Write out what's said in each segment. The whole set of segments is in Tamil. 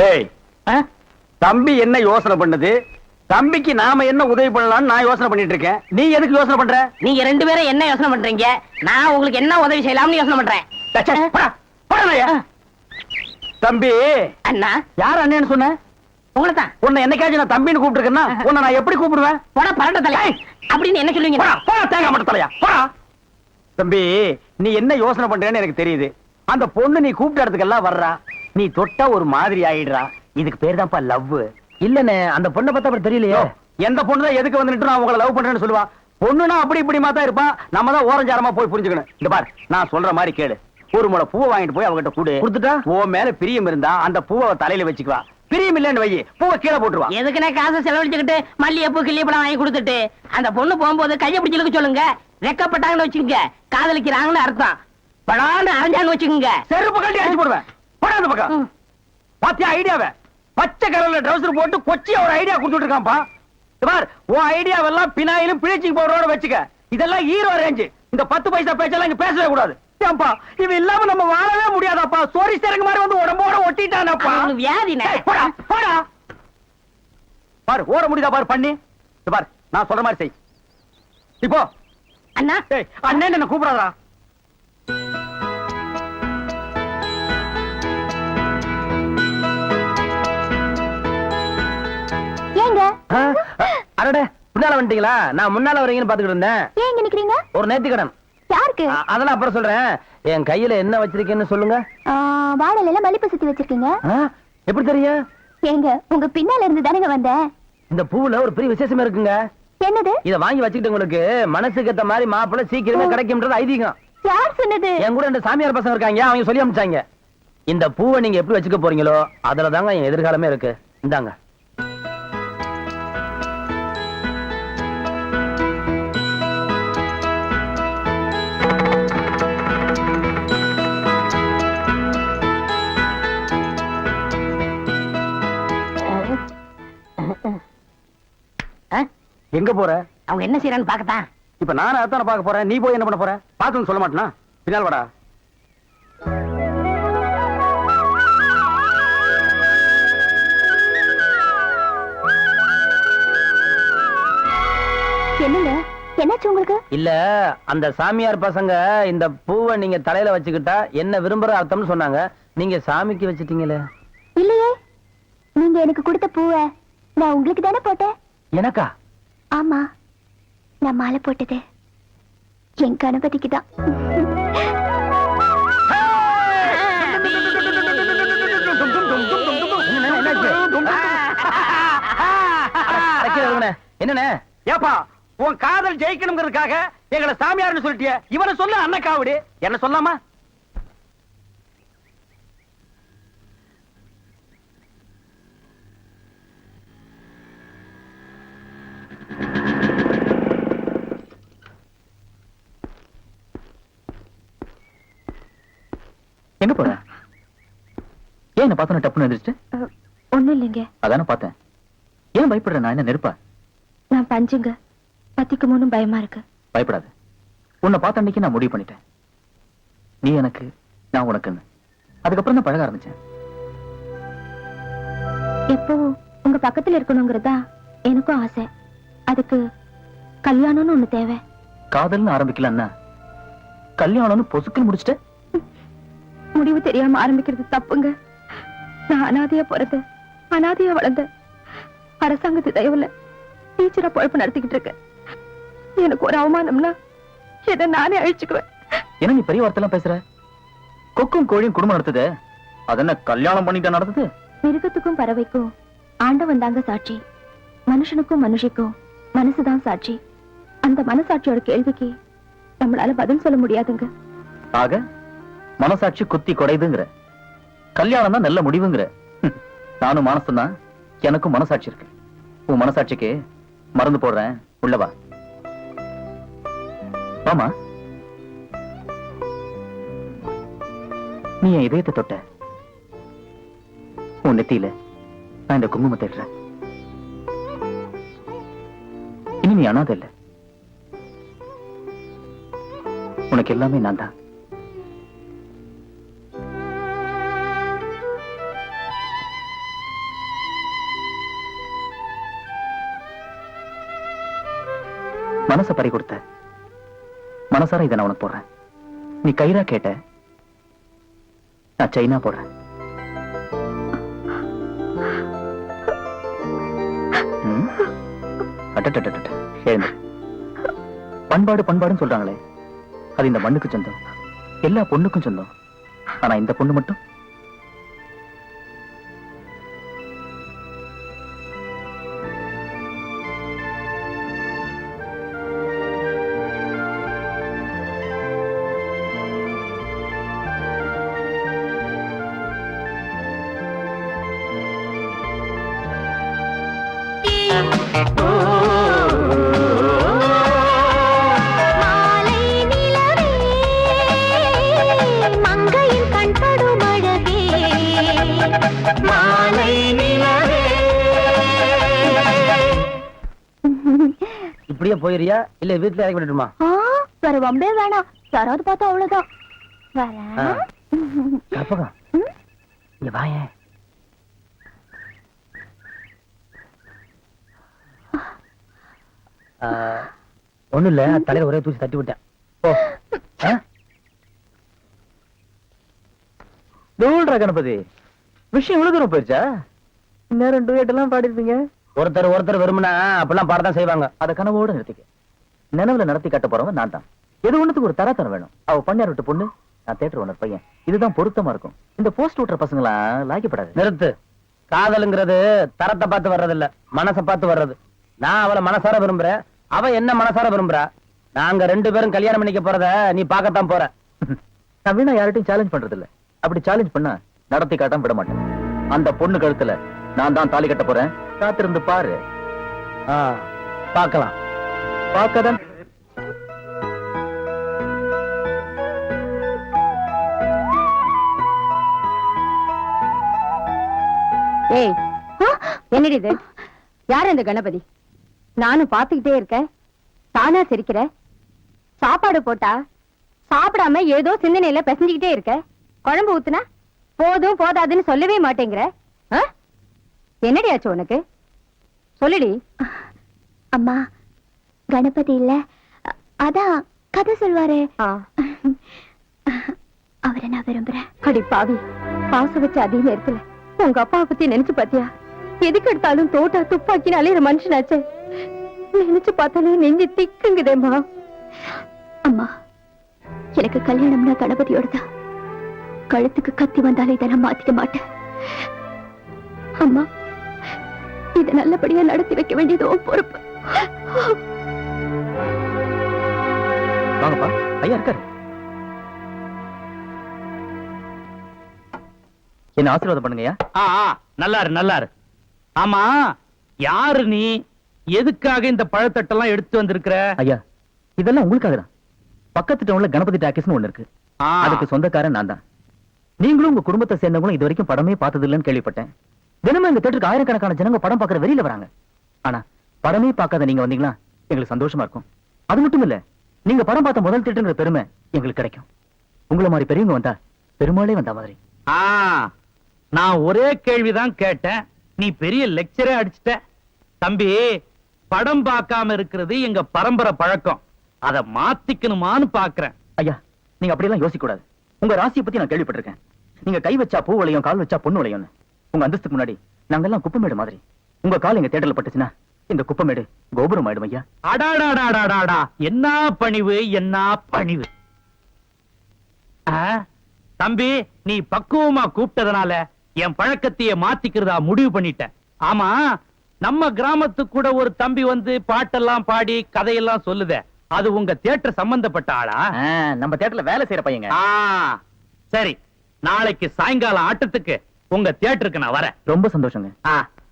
டேய் தம்பி என்ன யோசனை பண்ணுது? தம்பிக்கு நாம என்ன உதவி பண்ணலாம்னு நான் யோசனை பண்ணிட்டு இருக்கேன். நீ எதுக்கு யோசனை பண்ற? நீங்க ரெண்டு பேரும் என்ன யோசனை பண்றீங்க? நான் உங்களுக்கு என்ன உதவி செய்யலாம்னு யோசனை பண்றேன். தம்பி அண்ணா? யார் அண்ணன்னு சொன்ன? உங்களை தான் உன்னை என்னைக்காச்சும் நான் தம்பின்னு கூப்பிட்டுருக்கேன்னா உன்னை நான் எப்படி கூப்பிடுவேன்? போட பரட்ட தலை. அப்படின்னு என்ன சொல்லுவீங்க? போடா, போடா, தேங்காய் மட்டும் தலையா போடா. தம்பி நீ என்ன யோசனை பண்றேன்னு எனக்கு தெரியுது. அந்த பொண்ணு நீ கூப்பிட்ட இடத்துக்கெல்லாம் வர்றா. நீ தொட்டா ஒரு மாதிரி ஆயிடுறா. இதுக்கு பேர் தான்ப்பா லவ். இல்லண்ணே அந்த பொண்ணை பார்த்தா அப்புறம் தெரியலையே. எந்த பொண்ணு தான் எதுக்கு வந்துட்டு நான் உங்களை லவ் பண்றேன்னு சொல்லுவா? பொண்ணுனா அப்படி இப்படி தான் இருப்பான் நம்ம தான் ஓரஞ்சாரமா போய் புரிஞ்சுக்கணும். இந்த பார் நான் சொல்ற மாதிரி கேளு. ஒரு முளை பூவை வாங்கிட்டு போய் அவகிட்ட கூடு. கொடுத்துட்டா? உன் மேல பிரியம் இருந்தா அந்த பூவை தலையில வச்சுக்குவா. பிரியம் இல்லைன்னு வை பூவை கீழே போட்டுருவா. எதுக்குண்ணே காசை செலவழிச்சுக்கிட்டு மல்லிகைப்பூ கிள்ளிப்பழம் வாங்கி கொடுத்துட்டு? அந்த பொண்ணு போகும்போது கையை பிடிச்சிருக்க சொல்லுங்க. ரெக்கப்பட்டாங்கன்னு வச்சுக்கோங்க. காதலிக்கிறாங்கன்னு அர்த்தம். படான்னு அரைஞ்சான்னு வச்சுக்கோங்க. செருப்பு கட்டி அடிச்சு போடுவேன். போடா அந்த பக்கம். பாத்தியா ஐடியாவை? பச்சை கலர்ல ட்ரவுசர் போட்டு கொச்சியா ஒரு ஐடியா கொடுத்துட்டு இருக்கான்ப்பா. பார் உன் ஐடியாவெல்லாம் பினாயிலும் பிளீச்சிங் பவுடரோட வச்சுக்க. இதெல்லாம் ஹீரோ ரேஞ்சு இந்த பத்து பைசா பேச்செல்லாம் இங்க பேசவே கூடாது. ஏன்பா இவன் இல்லாம நம்ம வாழவே முடியாதாப்பா. சோரி சேரங்க மாதிரி வந்து உடம்போட ஒட்டிட்டானப்பா. ஏய், போடா போடா. பாரு ஓட முடியுதா பாரு பண்ணி. பார் நான் சொல்ற மாதிரி செய். இப்போ அண்ணா. அண்ணன் என்ன கூப்பிடாதா அடடே பின்னால வந்துட்டீங்களா? நான் முன்னால வரீங்கன்னு பாத்துக்கிட்டு இருந்தேன். ஏன் இங்க நிக்கிறீங்க? ஒரு நேர்த்திக்கடன் யாருக்கு? அ- அதெல்லாம் அப்புறம் சொல்றேன். என் கையில என்ன வச்சிருக்கேன்னு சொல்லுங்க. ஆ, வாழலையில மல்லிப்பூ சுத்தி வச்சிருக்கீங்க. எப்படி தெரியும்? ஏங்க உங்க பின்னால இருந்து தானேங்க வந்தேன். இந்த பூவுல ஒரு பெரிய விசேஷம் இருக்குங்க. என்னது? இத வாங்கி வச்சுக்கிட்டு உங்களுக்கு மனசுக்கு ஏத்த மாதிரி மாப்பிள்ளை சீக்கிரமே கிடைக்கும்ன்றது ஐதீகம். யார் சொன்னது? என் கூட ரெண்டு சாமியார் பசங்க இருக்காங்க அவங்க சொல்லி அனுப்பிச்சாங்க. இந்த பூவை நீங்க எப்படி வச்சுக்க போறீங்களோ அதுல தாங்க என் எதிர்காலமே இருக்கு. இந்தாங்க. எங்க போற? அவங்க என்ன செய்யறான்னு பாக்கத்தான் இப்ப நானும் அதான பார்க்க போறேன். நீ போய் என்ன பண்ண போற? பாத்துன்னு சொல்ல மாட்டேனா? பின்னால் வாடா. என்னங்க? என்னாச்சு உங்களுக்கு? இல்ல அந்த சாமியார் பசங்க இந்த பூவை நீங்க தலையில வச்சுக்கிட்டா என்ன விரும்புற அர்த்தம்னு சொன்னாங்க. நீங்க சாமிக்கு வச்சிட்டீங்களே. இல்லையே. நீங்க எனக்கு கொடுத்த பூவை நான் உங்களுக்கு தானே போட்டேன். எனக்கா? ஆமா நான் மாலை போட்டது என் கணபதிக்கு தான் என்னண்ணே? ஏப்பா உன் காதல் ஜெயிக்கணுங்கிறதுக்காக எங்களை சாமியார்னு சொல்லிட்டிய. இவனை சொல்ல அண்ணக்காவடி என்ன சொல்லாமா எங்க போற ஏன் என்ன பார்த்தோன்னு டப்புன்னு எந்திரிச்சு ஒண்ணும் இல்லைங்க. அதானே பார்த்தேன். ஏன் பயப்படுற? நான் என்ன நெருப்பா? நான் பஞ்சுங்க. பத்திக்குமோனும் பயமா இருக்கு. பயப்படாத. உன்னை பார்த்த அன்னைக்கு நான் முடிவு பண்ணிட்டேன். நீ எனக்கு நான் உனக்குன்னு. அதுக்கப்புறம் தான் பழக ஆரம்பிச்சேன். எப்பவும் உங்க பக்கத்துல இருக்கணுங்கிறதா எனக்கும் ஆசை. அதுக்கு கல்யாணம்னு ஒண்ணு தேவை. காதல்னு ஆரம்பிக்கலன்னா கல்யாணம்னு பொசுக்குன்னு முடிச்சிட்ட? முடிவு தெரியாம ஆரம்பிக்கிறது தப்புங்க. நான் அனாதையா பிறந்த அனாதையா வளர்ந்த அரசாங்கத்து தயவுல டீச்சரா பொழப்பு நடத்திக்கிட்டு இருக்கேன். எனக்கு ஒரு அவமானம்னா என்ன நானே அழிச்சுக்குவேன். என்ன நீ பெரிய வார்த்தைலாம் பேசுற? கொக்கும் கோழியும் குடும்பம் நடத்துது. அது என்ன கல்யாணம் பண்ணிட்டு நடத்துது மிருகத்துக்கும் பறவைக்கும் ஆண்டவன் தாங்க சாட்சி. மனுஷனுக்கும் மனுஷிக்கும் மனசுதான் சாட்சி. அந்த மனசாட்சியோட கேள்விக்கு நம்மளால பதில் சொல்ல முடியாதுங்க. ஆக மனசாட்சி குத்தி கொடைதுங்கிற கல்யாணம் தான் நல்ல முடிவுங்கிற. நானும் மானசம் தான் எனக்கும் மனசாட்சி இருக்கு. உன் மனசாட்சிக்கு மருந்து போடுறேன். உள்ளவா ஆமா நீ என் இதயத்தை தொட்ட. உன் நெத்தியில நான் இந்த குங்குமத்தை இடுறேன் இனி நீ அனாதை இல்ல. உனக்கு எல்லாமே நான் தான். மனச பறி கொடுத்த. மனசார இதை நான் உனக்கு போடுறேன். நீ கைரா கேட்ட. நான் சைனா போடுறேன். ம்? பண்பாடு பண்பாடுன்னு சொல்றாங்களே. அது இந்த மண்ணுக்கு சொந்தம். எல்லா பொண்ணுக்கும் சொந்தம். ஆனா இந்த பொண்ணு மட்டும் இப்படியே போயிரியா இல்ல வீட்டுல இறக்கி விட்டுமா வேற வம்பே வேணாம். யாராவது பார்த்தா அவ்வளவுதான். இங்க வாயேன் ஒண்ணு இல்ல. தலையில ஒரே தூசி தட்டி விட்டேன் தூள்ரா கணபதி? விஷயம் இவ்வளவு தூரம் போயிருச்சா? நேரம் டூயட் எல்லாம் பாடிருப்பீங்க ஒருத்தர் ஒருத்தர் விரும்பினா அப்பெல்லாம் பாடத்தான் செய்வாங்க. அத கனவோட நிறுத்திக்க. நினைவுல நடத்தி காட்ட போறவன் நான் தான். எது ஒண்ணுத்துக்கு ஒரு தராத்தரம் வேணும்? அவ பண்ணார் விட்டு பொண்ணு நான் தேட்டர் ஓனர் பையன். இதுதான் பொருத்தமா இருக்கும். இந்த போஸ்ட் ஓட்டுற பசங்களா லாய்க்கப்படாது. நிறுத்து. காதலுங்கிறது தரத்தை பார்த்து வர்றது இல்ல மனசை பார்த்து வர்றது. நான் அவளை மனசார விரும்புறேன். அவ என்ன மனசார விரும்புறா? நாங்க ரெண்டு பேரும் கல்யாணம் பண்ணிக்க போறத நீ பார்க்கத்தான் போற. நான் வீணா யார்கிட்டயும் சேலஞ்ச் பண்றது இல்ல அப்படி சேலஞ்ச் பண்ணா நடத்தி காட்டாம விட மாட்டேன். அந்த பொண்ணு கழுத்துல நான் தான் தாலி கட்ட போறேன். காத்திருந்து பாரு. ஆ, பார்க்கலாம். பார்க்கதான். ஏய் என்னடி இது? யார் இந்த கணபதி? நானும் பாத்துக்கிட்டே இருக்கேன். தானா சிரிக்கிற? சாப்பாடு போட்டா? சாப்பிடாம ஏதோ சிந்தனையில பிசைஞ்சுக்கிட்டே இருக்க? குழம்பு ஊத்துனா? போதும் போதாதுன்னு சொல்லவே மாட்டேங்கிற? ஆ? என்னடி ஆச்சு உனக்கு? சொல்லுடி. அம்மா கணபதி இல்ல. அதான் கதை சொல்வாரு. அவரை நான் விரும்புறேன். அடி பாவி பாசம் வச்ச அதே நேரத்துல உங்க அப்பாவை பத்தி நினைச்சு பாத்தியா எதுக்கு எடுத்தாலும் தோட்டா துப்பாக்கின்னு அலையிற மனுஷனாச்சே. நினைச்சு பார்த்தாலே நெஞ்சு திக்குங்குதேம்மா. அம்மா எனக்கு கல்யாணம்னா கணபதியோட தான் கழுத்துக்கு கத்தி வந்தாலே இதை நான் மாத்திக்க மாட்டேன். அம்மா இதை நல்லபடியா நடத்தி வைக்க வேண்டியது உன் பொறுப்பு. வாங்கப்பா ஐயா இருக்காரு. என்ன ஆசீர்வாதம் பண்ணுங்கய்யா? நல்லாரு நல்லாரு. ஆமா யாரு நீ? எதுக்காக இந்த பழத்தட்டெல்லாம் எடுத்து வந்திருக்கிற? ஐயா இதெல்லாம் உங்களுக்காக தான் பக்கத்து டவுன்ல கணபதி டாக்கீஸ்னு ஒண்ணு இருக்கு. அதுக்கு சொந்தக்காரன் நான் தான். நீங்களும் உங்க குடும்பத்தை சேர்ந்தவங்களும் இது வரைக்கும் படமே பார்த்தது இல்லைன்னு கேள்விப்பட்டேன். தினமும் எங்க தேட்டருக்கு ஆயிரக்கணக்கான ஜனங்க படம் பார்க்கற வெளியில வராங்க. ஆனா படமே பார்க்காத நீங்க வந்தீங்களா எங்களுக்கு சந்தோஷமா இருக்கும். அது மட்டும் இல்ல நீங்க படம் பார்த்த முதல் தேட்டருங்கிற பெருமை எங்களுக்கு கிடைக்கும். உங்களை மாதிரி பெரியவங்க வந்தா பெருமாளே வந்த மாதிரி. நான் ஒரே கேள்விதான் கேட்டேன். நீ பெரிய லெக்சரே அடிச்சிட்ட. தம்பி படம் பார்க்காம இருக்கிறது எங்க பரம்பரை பழக்கம். அத மாத்திக்கணுமான்னு பாக்குறேன். ஐயா நீங்க அப்படியெல்லாம் யோசிக்க கூடாது உங்க ராசியை பத்தி நான் கேள்விப்பட்டிருக்கேன். நீங்க கை வச்சா பூ விளையும் கால் வச்சா பொண்ணு விளையும்னு. உங்க அந்தஸ்துக்கு முன்னாடி நாங்கெல்லாம் குப்பமேடு மாதிரி. உங்க கால் எங்க தேட்டர்ல பட்டுச்சுன்னா இந்த குப்பமேடு கோபுரம் ஆயிடும் ஐயா. அடாடாடாடாடாடா. என்ன பணிவு என்ன பணிவு? தம்பி நீ பக்குவமா கூப்பிட்டதுனால என் பழக்கத்தையே மாத்திக்கிறதா முடிவு பண்ணிட்டேன் ஆமா நம்ம கிராமத்துக்கு கூட ஒரு தம்பி வந்து பாட்டெல்லாம் பாடி கதையெல்லாம் சொல்லுதே. அது உங்க தியேட்டர் சம்பந்தப்பட்ட ஆளா? நம்ம தேட்டர்ல வேலை செய்யற பையங்க. ஆ, சரி. நாளைக்கு சாயங்காலம் ஆட்டத்துக்கு உங்க தியேட்டருக்கு நான் வரேன். ரொம்ப சந்தோஷங்க.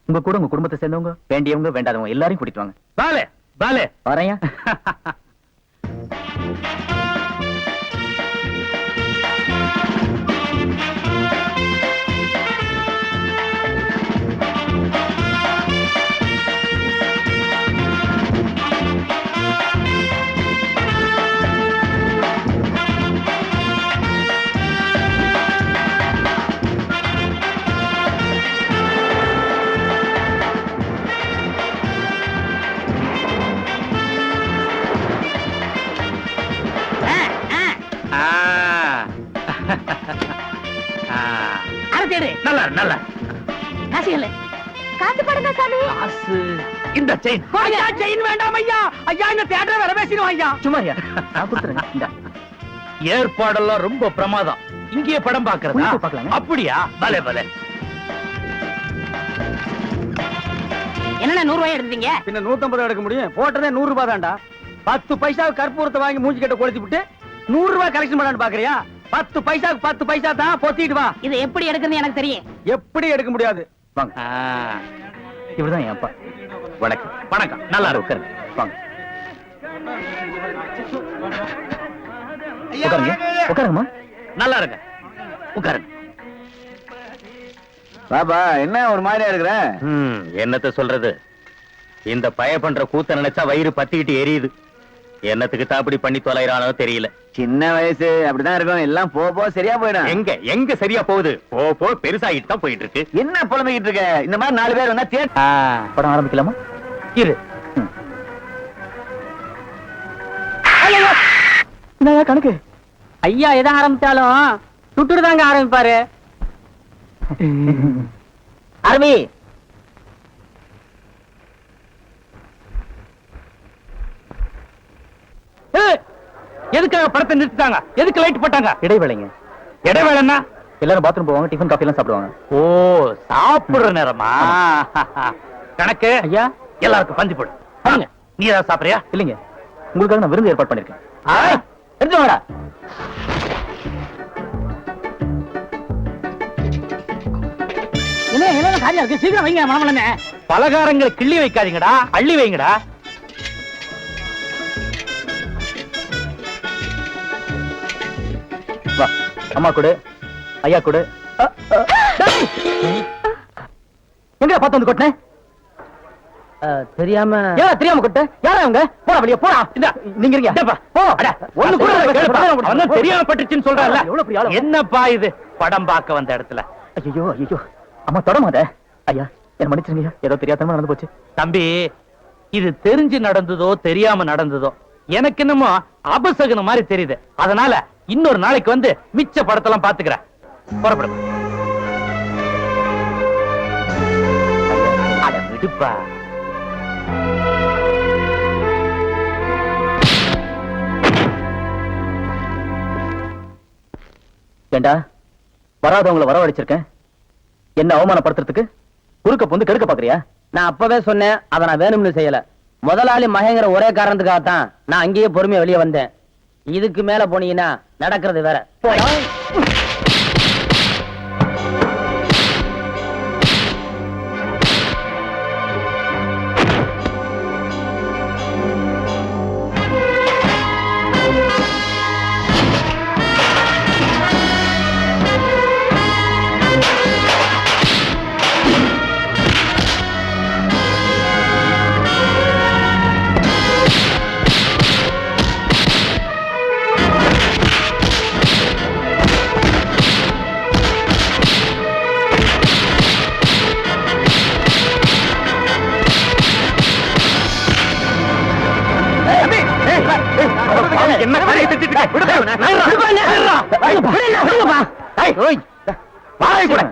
உங்க கூட உங்க குடும்பத்தை சேர்ந்தவங்க வேண்டியவங்க வேண்டாதவங்க எல்லாரையும் கூட்டிட்டு வாங்க. பாலே பாலே. வரையா செயின் ஐயா செயின் வேண்டாம் ஐயா. ஐயா இந்த தியேட்டர் வேற பேசிடுவோம் ஐயா. சும்மா. நான் இந்தா. ஏற்பாடெல்லாம் ரொம்ப பிரமாதம். இங்கேயே படம் பாக்குறதா போய் பார்க்கலாங்க. அப்படியா? பலே பலே. என்னண்ணா நூறு ரூபாய் எடுத்தீங்க பின்ன நூத்தம்பது எடுக்க முடியும். போட்டதே நூறு ரூபாய் தான்டா. பத்து பைசா கற்பூரத்தை வாங்கி மூஞ்சி கட்ட கொளுத்தி விட்டு நூறு ரூபாய் கலெக்ஷன் பண்ணான்னு பாக்குறியா? பத்து பைசாக்கு பத்து பைசா தான் பொத்திட்டு வா. இது எப்படி எடுக்குன்னு எனக்கு தெரியும். எப்படி எடுக்க முடியாது? வாங்க. இவர்தான் என் அப்பா. வணக்கம். வணக்கம். நல்லா இருக்கு. வாங்க. உட்காருங்க. உட்காருங்கம்மா. நல்லா இருங்க. உட்காருங்க. பாபா என்ன ஒரு மாதிரியா இருக்கிற? ம், என்னத்த சொல்றது? இந்த பய பண்ற கூத்த நினைச்சா வயிறு பத்திக்கிட்டு எரியுது. என்னத்துக்கு தான் அப்படி பண்ணி தொலைறானோ தெரியல. சின்ன வயசு அப்படிதான் இருக்கும். எல்லாம் போ போ சரியா போயிடும். எங்க எங்க சரியா போகுது? போ போ பெருசாகிட்டு தான் போயிட்டு இருக்கு என்ன புலம்பிக்கிட்டு இருக்க? இந்த மாதிரி நாலு பேர் வந்தா தேட் படம் ஆரம்பிக்கலாமா? இரு. கணக்கு. ஐயா எதை ஆரம்பிச்சாலும் சுட்டுட்டு தாங்க ஆரம்பிப்பாரு ஆரம்பி எதுக்காக படத்தை நிறுத்திட்டாங்க? எதுக்கு லைட் போட்டாங்க? இடைவேளைங்க. இடைவேளைன்னா? எல்லாரும் பாத்ரூம் போவாங்க டிஃபன் காஃபி எல்லாம் சாப்பிடுவாங்க. ஓ சாப்பிடுற நேரமா? கணக்கு? ஐயா? எல்லாருக்கும் பஞ்சு போடு. வாங்க. நீ ஏதாவது சாப்பிடுறியா? இல்லைங்க. உங்களுக்காக நான் விருந்து ஏற்பாடு பண்ணிருக்கேன். எடுத்து வாங்கடா என்ன என்ன காரியம் இருக்கு? சீக்கிரம் வைங்க மனமலன்னு பலகாரங்களை கிள்ளி வைக்காதீங்கடா. அள்ளி வைங்கடா. அம்மா கொடு. ஐயா கொடு. எங்கடா பார்த்து வந்து கொட்டினேன் தெரியாம ஏன் தெரியாம கொட்ட யாரா அவங்க போடா வெளிய போடா. இந்தா. நீங்க இருங்க இந்தப்பா. போ. அட. ஒண்ணு கூட. அவன் தெரியாம பட்டுச்சுன்னு சொல்றான்ல. என்னப்பா இது? படம் பார்க்க வந்த இடத்துல. ஐயோ ஐயோ அம்மா தொடமாத. ஐயா என்ன மன்னிச்சிருங்க ஏதோ தெரியாதமா நடந்து போச்சு. தம்பி இது தெரிஞ்சு நடந்ததோ தெரியாம நடந்ததோ எனக்கு என்னமோ அபசகுன மாதிரி தெரியுது. அதனால இன்னொரு நாளைக்கு வந்து மிச்ச படத்தெல்லாம் பாத்துக்கிறேன் புறப்படும் அட விடுப்பா. ஏண்டா வராதவங்களை வரவழைச்சிருக்கேன்? என்ன அவமானப்படுத்துறதுக்கு? குறுக்க பொந்து கெடுக்க பாக்குறியா? நான் அப்பவே சொன்னேன் அதை நான் வேணும்னு செய்யல. முதலாளி மகங்கிற ஒரே காரணத்துக்காகத்தான் நான் அங்கேயே பொறுமையா வெளியே வந்தேன். இதுக்கு மேல போனீங்கன்னா நடக்கிறது வேற. போய்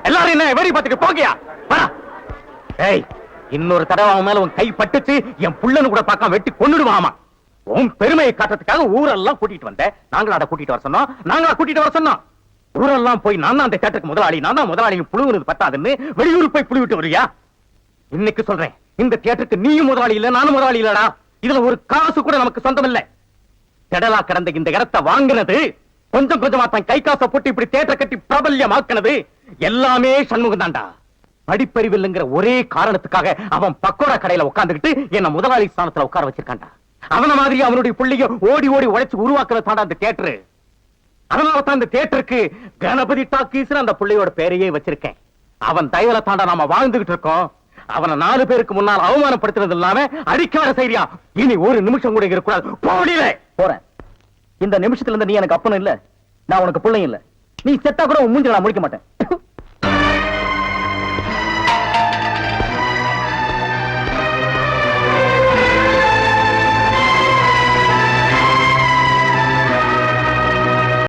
எல்லாரும் என்ன வெடி பார்த்துட்டு போகியா வா. ஏய் இன்னொரு தடவை அவன் மேல உன் கை பட்டுச்சு என் புள்ளன்னு கூட பார்க்காம வெட்டி கொன்னுடுவாமா? உன் பெருமையை காட்டுறதுக்காக ஊரெல்லாம் கூட்டிட்டு வந்தேன். நாங்களா கூட்டிட்டு வர சொன்னோம். நாங்களா கூட்டிட்டு வர சொன்னோம். ஊரெல்லாம் போய் நான் தான் அந்த தேட்டருக்கு முதலாளி நான் தான் முதலாளி புழுவுனது பத்தாதுன்னு வெளியூர் போய் புழு விட்டு வரியா? இன்னைக்கு சொல்றேன் இந்த தியேட்டருக்கு நீயும் முதலாளி இல்ல நானும் முதலாளி இல்லடா. இதுல ஒரு காசு கூட நமக்கு சொந்தம் இல்ல கடலா கடந்த இந்த இடத்தை வாங்குனது கொஞ்சம் கொஞ்சமா தன் கை காசை போட்டு இப்படி தேட்டரை கட்டி பிரபல்யமாக்குனது எல்லாமே சண்முகம் தான்டா படிப்பறிவில்லைங்கிற ஒரே காரணத்துக்காக அவன் பக்கோடா கடையில உட்கார்ந்துகிட்டு என்ன முதலாளி ஸ்தானத்துல உட்கார வச்சிருக்கான்டா. அவன மாதிரி அவனுடைய பிள்ளைய ஓடி ஓடி உழைச்சு உருவாக்குறது தாண்டா அந்த தேட்டரு. அதனால தான் அந்த தேட்டருக்கு கணபதி டாக்கீஸ் அந்த பிள்ளையோட பேரையே வச்சிருக்கேன். அவன் தயவுல தாண்டா நாம வாழ்ந்துகிட்டு இருக்கோம். அவனை நாலு பேருக்கு முன்னால் அவமானப்படுத்துறது இல்லாம அடிக்காத வர இனி ஒரு நிமிஷம் கூட இருக்கக்கூடாது. போடியில போறேன். இந்த நிமிஷத்துல இருந்து நீ எனக்கு அப்பனும் இல்ல. நான் உனக்கு பிள்ளையும் இல்ல. நீ செத்தா கூட உன் நான் முடிக்க மாட்டேன்.